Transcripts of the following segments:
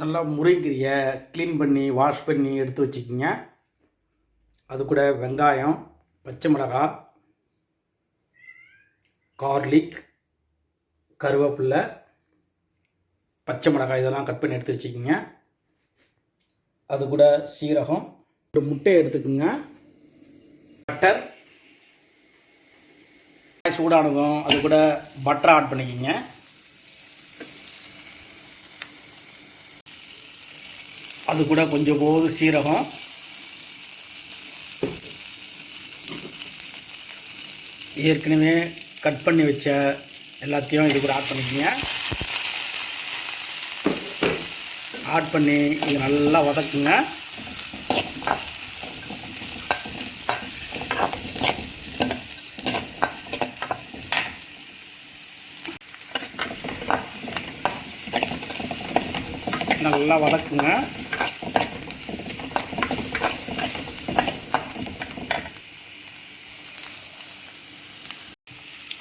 நல்லா முருங்கைக்கீரையை க்ளீன் பண்ணி வாஷ் பண்ணி எடுத்து வச்சுக்கிங்க. அது கூட வெங்காயம் பச்சை மிளகாய் கார்லிக் கருவேப்பில்லை பச்சை மிளகாய் இதெல்லாம் கட் பண்ணி எடுத்து வச்சுக்கிங்க. அது கூட சீரகம் ஒரு முட்டையை எடுத்துக்கோங்க. பட்டர் சூடானதும் அது கூட பட்டர் ஆட் பண்ணிக்கிங்க. அது கூட கொஞ்சம் போது சீரகம். ஏற்கனவே கட் பண்ணி வச்ச எல்லாத்தையும் இது கூட ஆட் பண்ணிக்கோங்க. ஆட் பண்ணி இது நல்லா வதக்குங்க. நல்லா வதக்குங்க.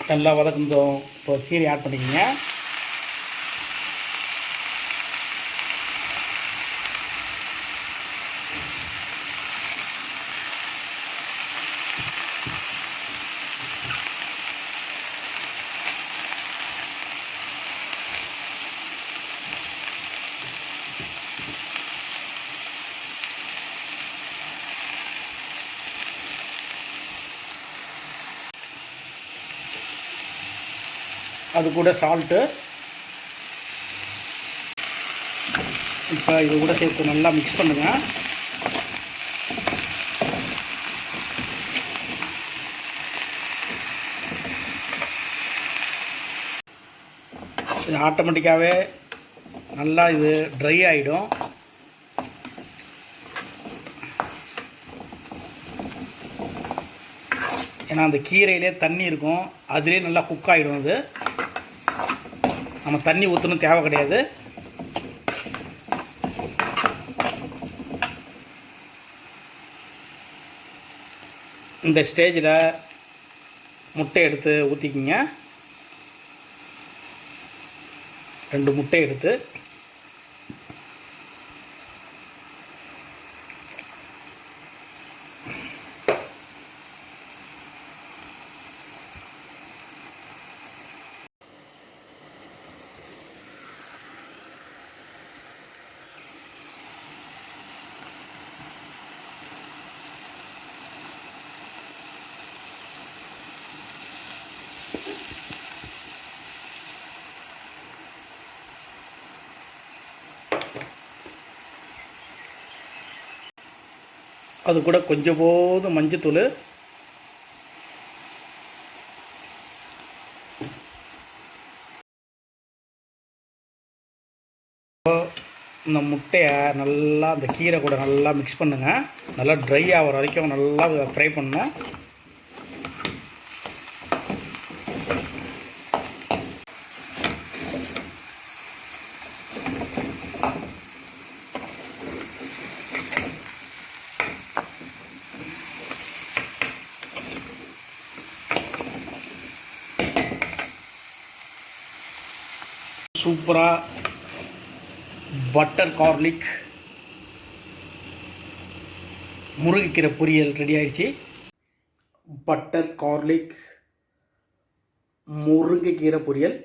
நல்லா வதக்கணும் இப்போ சீரை ஆட் பண்ணிக்கோங்க. அது கூட சால்ட்டு இப்போ இது கூட சேர்த்து நல்லா மிக்ஸ் பண்ணுங்கள் இது ஆட்டோமேட்டிக்காகவே நல்லா இது ட்ரை ஆகிடும் ஏன்னா அந்த கீரையிலே தண்ணி இருக்கும். அதிலே நல்லா குக் ஆகிடும் அது. நம்ம தண்ணி ஊற்றணும் தேவை கிடையாது. இந்த ஸ்டேஜில் முட்டை எடுத்து ஊற்றிக்கிங்க ரெண்டு முட்டை எடுத்து அது கூட கொஞ்சம் போது மஞ்சத்தூள். இந்த முட்டையை நல்லா அந்த கீரை கூட நல்லா மிக்ஸ் பண்ணுங்கள் நல்லா ட்ரை ஆகிற வரைக்கும் நல்லா ஃப்ரை பண்ணணும். சூப்பராக பட்டர் கார்லிக் முருங்கைக்கீரை பொரியல் ரெடி ஆயிடுச்சு. பட்டர் கார்லிக் முருங்கைக்கீரை பொரியல்.